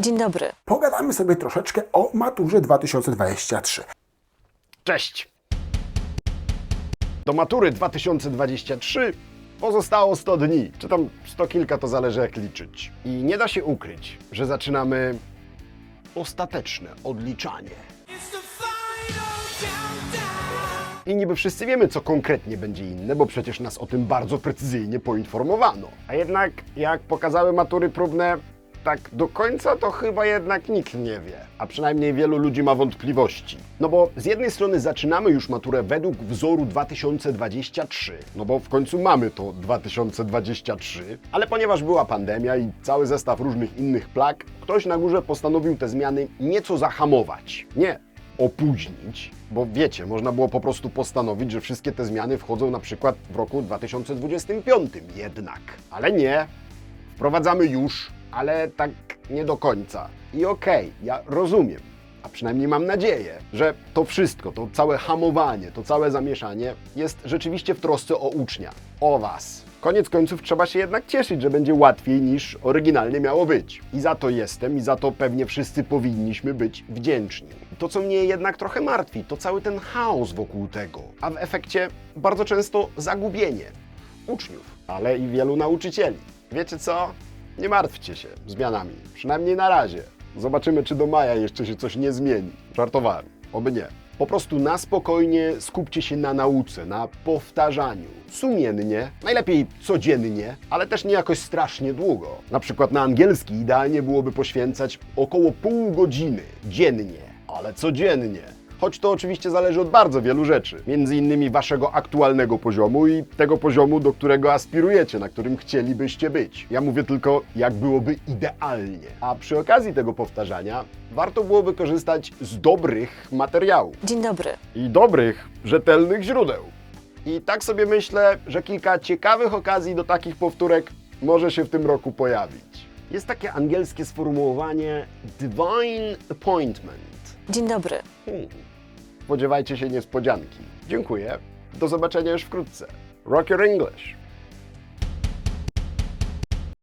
Dzień dobry. Pogadamy sobie troszeczkę o maturze 2023. Cześć! Do matury 2023 pozostało 100 dni, czy tam 100 kilka, to zależy jak liczyć. I nie da się ukryć, że zaczynamy ostateczne odliczanie. I niby wszyscy wiemy, co konkretnie będzie inne, bo przecież nas o tym bardzo precyzyjnie poinformowano. A jednak, jak pokazały matury próbne, tak do końca to chyba jednak nikt nie wie. A przynajmniej wielu ludzi ma wątpliwości. No bo z jednej strony zaczynamy już maturę według wzoru 2023, no bo w końcu mamy to 2023, ale ponieważ była pandemia i cały zestaw różnych innych plag, ktoś na górze postanowił te zmiany nieco zahamować. Nie, opóźnić, bo wiecie, można było po prostu postanowić, że wszystkie te zmiany wchodzą na przykład w roku 2025 jednak. Ale nie, wprowadzamy już, ale tak nie do końca. I okej, ja rozumiem, a przynajmniej mam nadzieję, że to wszystko, to całe hamowanie, to całe zamieszanie jest rzeczywiście w trosce o ucznia, o Was. Koniec końców trzeba się jednak cieszyć, że będzie łatwiej niż oryginalnie miało być. I za to jestem i za to pewnie wszyscy powinniśmy być wdzięczni. To, co mnie jednak trochę martwi, to cały ten chaos wokół tego, a w efekcie bardzo często zagubienie uczniów, ale i wielu nauczycieli. Wiecie co? Nie martwcie się zmianami, przynajmniej na razie. Zobaczymy, czy do maja jeszcze się coś nie zmieni. Żartowałem, oby nie. Po prostu na spokojnie skupcie się na nauce, na powtarzaniu. Sumiennie, najlepiej codziennie, ale też nie jakoś strasznie długo. Na przykład na angielski idealnie byłoby poświęcać około pół godziny dziennie, ale codziennie. Choć to oczywiście zależy od bardzo wielu rzeczy, między innymi waszego aktualnego poziomu i tego poziomu, do którego aspirujecie, na którym chcielibyście być. Ja mówię tylko, jak byłoby idealnie. A przy okazji tego powtarzania warto byłoby korzystać z dobrych materiałów Dzień dobry. i dobrych, rzetelnych źródeł. I tak sobie myślę, że kilka ciekawych okazji do takich powtórek może się w tym roku pojawić. Jest takie angielskie sformułowanie divine appointment. Dzień dobry. Hmm. Spodziewajcie się niespodzianki. Dziękuję. Do zobaczenia już wkrótce. Rock your English.